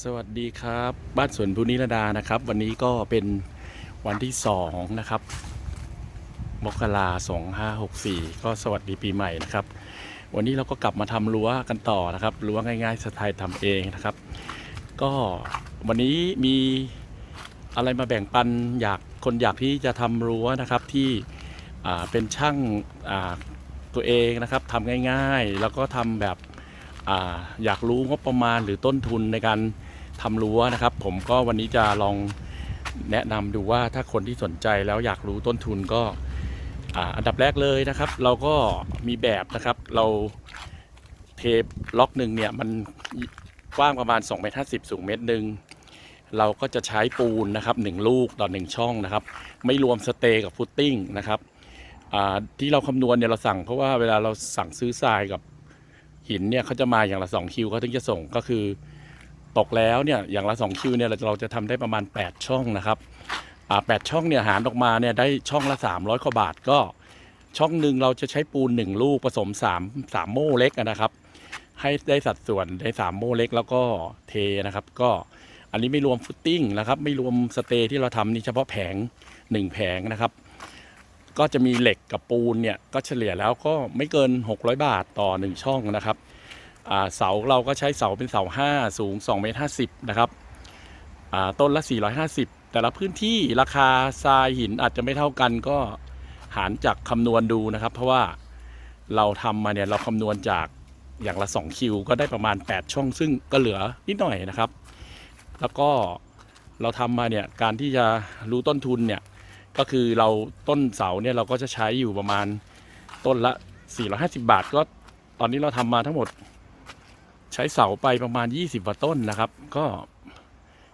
สวัสดีครับ บ้านสวนภูนิรดานะครับ วันนี้ก็เป็นวันที่สองนะครับมกราสองห้าหกสี่ก็สวัสดีปีใหม่นะครับ วันนี้เราก็กลับมาทำรั้วกันต่อนะครับรั้วง่ายๆสไตล์ทำเองนะครับ ก็วันนี้มีอะไรมาแบ่งปันอยากคนอยากที่จะทำรั้วนะครับที่เป็นช่างตัวเองนะครับทำง่ายๆ แล้วก็ทำแบบออยากรู้งบประมาณหรือต้นทุนในการ ทำรั้วนะครับ ผมก็วันนี้จะลองแนะนำดูว่าถ้าคนที่สนใจแล้วอยากรู้ต้นทุนก็อันดับแรกเลยนะครับ เราก็มีแบบนะครับ เราเทปล็อกหนึ่งเนี่ยมันกว้างประมาณ2เมตร50สูงเมตรหนึ่งเราก็จะใช้ปูนนะครับหนึ่งลูกต่อหนึ่งช่องนะครับ ไม่รวมสเตย์กับฟุตติ้งนะครับที่เราคำนวณเนี่ยเราสั่งเพราะว่าเวลาเราสั่งซื้อทรายกับหินเนี่ยเขาจะมาอย่างละ2คิวเขาถึงจะส่งก็คือ ตกแล้วเนี่ยอย่างละ2คิวเนี่ยเราจะเราจะทำได้ประมาณ 8 ช่องนะครับอ่าแช่องเนี่ยหารออกมาเนี่ยได้ช่องละ 300กว่าบาทก็ช่องหนึ่งเราจะใช้ปูน 1 ลูกผสม 3 3 โม่เล็กนะครับ ให้ได้สัดส่วนได้ 3 โม่เล็กแล้วก็เทนะครับ ก็อันนี้ไม่รวมฟุตติ้งนะครับ ไม่รวมสเตย์ที่เราทำนี่เฉพาะแผง 1 แผงนะครับ ก็จะมีเหล็กกับปูนเนี่ยก็เฉลี่ยแล้วก็ไม่เกิน 600 บาทต่อ 1 ช่องนะครับ เสาเราก็ใช้เสาเป็นเสา 5 สูง2เมตร50 นะครับต้นละ 450 แต่ละพื้นที่ราคาทรายหินอาจจะไม่เท่ากันก็หารจากคำนวณดูนะครับ เพราะว่าเราทำมาเนี่ยเราคำนวณจากอย่างละ 2 คิว ก็ได้ประมาณ 8 ช่องซึ่งก็เหลือนิดหน่อยนะครับ แล้วก็เราทำมาเนี่ยการที่จะรู้ต้นทุนเนี่ยก็คือเราต้นเสาเนี่ยเราก็จะใช้อยู่ประมาณต้นละ 450 บาท ก็ตอนนี้เราทำมาทั้งหมด ใช้เสาไปประมาณ 20กว่าต้นนะครับ ก็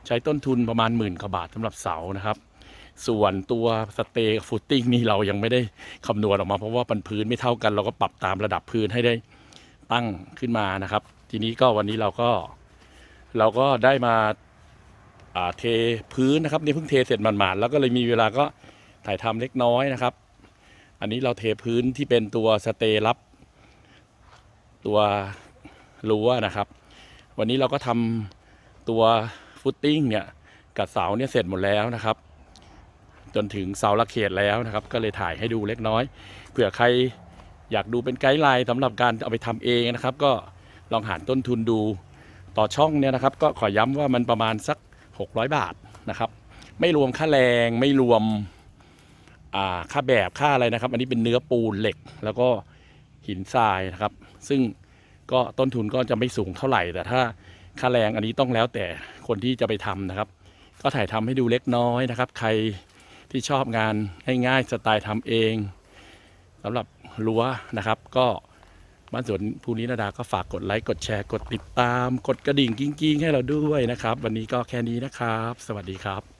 ใช้ต้นทุนประมาณหมื่นกว่าบาทสำหรับเสานะครับ ส่วนตัวสเตย์ฟุตติ้งนี่เรายังไม่ได้คำนวณออกมาเพราะว่าปันพื้นไม่เท่ากัน เราก็ปรับตามระดับพื้นให้ได้ตั้งขึ้นมานะครับ ทีนี้ก็วันนี้เราก็เราก็ได้มาาเทพื้นนะครับนี่เพิ่งเทเสร็จหมาดๆแล้วก็เลยมีเวลาก็ถ่ายทำเล็กน้อยนะครับ อันนี้เราเทพื้นที่เป็นตัวสเตย์รับตัว รั้วนะครับ วันนี้เราก็ทำตัวฟุตติ้งเนี่ยกับเสาเนี่ยเสร็จหมดแล้วนะครับ จนถึงเสาละเขตแล้วนะครับ ก็เลยถ่ายให้ดูเล็กน้อยเผื่อใครอยากดูเป็นไกด์ไลน์สำหรับการเอาไปทำเองนะครับ ก็ลองหารต้นทุนดูต่อช่องเนี่ยนะครับ ก็ขอย้ำว่ามันประมาณสัก 600 บาทนะครับ ไม่รวมค่าแรงไม่รวมค่าแบบค่าอะไรนะครับ อันนี้เป็นเนื้อปูนเหล็ก แล้วก็หินทรายนะครับ ซึ่ง ก็ต้นทุนก็จะไม่สูงเท่าไหร่ แต่ถ้าค่าแรงอันนี้ต้องแล้วแต่คนที่จะไปทำนะครับ ก็ถ่ายทำให้ดูเล็กน้อยนะครับ ใครที่ชอบงานง่ายๆสไตล์ทำเองสำหรับรั้วนะครับ ก็บ้านสวนภูนินาดาก็ฝากกดไลค์กดแชร์กดติดตาม กดกระดิ่งกิ้งๆ ให้เราด้วยนะครับ วันนี้ก็แค่นี้นะครับ สวัสดีครับ